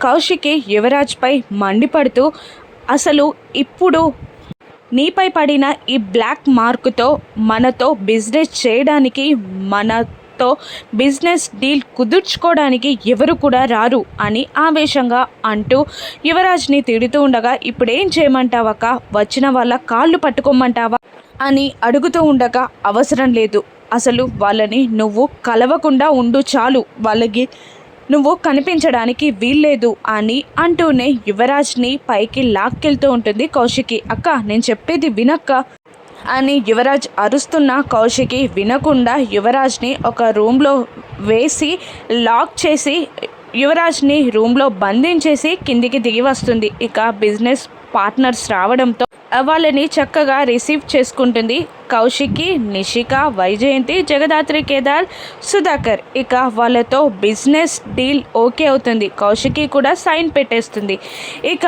కౌశికి యువరాజ్పై మండిపడుతూ అసలు ఇప్పుడు నీపై పడిన ఈ బ్లాక్ మార్కుతో మనతో బిజినెస్ చేయడానికి మనతో బిజినెస్ డీల్ కుదుర్చుకోవడానికి ఎవరు కూడా రారు అని ఆవేశంగా అంటూ యువరాజ్ని తిడుతూ ఉండగా ఇప్పుడేం చేయమంటావక్క? వచ్చిన వాళ్ళ కాళ్ళు పట్టుకోమంటావా? అని అడుగుతూ ఉండగా అవసరం లేదు. అసలు వాళ్ళని నువ్వు కలవకుండా ఉండు చాలు. వాళ్ళకి నువ్వు కనిపించడానికి వీల్లేదు అని అంటూనే యువరాజ్ని పైకి లాక్కెళ్తూ ఉంటుంది కౌశికి. అక్క నేను చెప్పేది వినక్క అని యువరాజ్ అరుస్తున్న కౌశికి వినకుండా యువరాజ్ని ఒక రూమ్లో వేసి లాక్ చేసి యువరాజ్ని రూమ్లో బంధించేసి కిందికి దిగి వస్తుంది. ఇక బిజినెస్ పార్ట్నర్స్ రావడంతో వాళ్ళని చక్కగా రిసీవ్ చేసుకుంటుంది కౌశికి నిషిక వైజయంతి జగదాత్రి కేదార్ సుధాకర్. ఇక వాళ్ళతో బిజినెస్ డీల్ ఓకే అవుతుంది. కౌశికి కూడా సైన్ పెట్టేస్తుంది. ఇక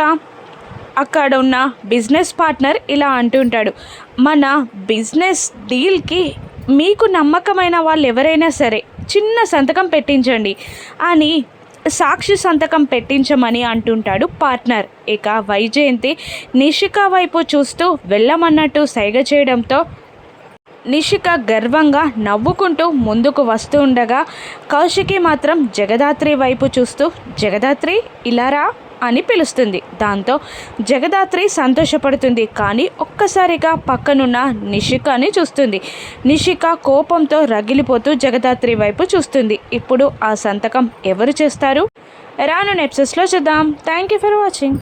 అక్కడ ఉన్న బిజినెస్ పార్ట్నర్ ఇలా అంటుంటాడు మన బిజినెస్ డీల్కి మీకు నమ్మకమైన వాళ్ళు ఎవరైనా సరే చిన్న సంతకం పెట్టించండి అని సాక్షి సంతకం పెట్టించమని అంటుంటాడు పార్ట్నర్. ఇక వైజయంతి నిషిక వైపు చూస్తూ వెళ్ళమన్నట్టు సైగ చేయడంతో నిషిక గర్వంగా నవ్వుకుంటూ ముందుకు వస్తూ ఉండగా కౌశికి మాత్రం జగదాత్రి వైపు చూస్తూ జగదాత్రి ఇలారా అని పిలుస్తుంది. దాంతో జగదాత్రి సంతోషపడుతుంది. కానీ ఒక్కసారిగా పక్కనున్న నిషికని చూస్తుంది. నిషిక కోపంతో రగిలిపోతూ జగదాత్రి వైపు చూస్తుంది. ఇప్పుడు ఆ సంతకం ఎవరు చేస్తారు? రాను నెప్సెస్లో చూద్దాం. Thank you for watching.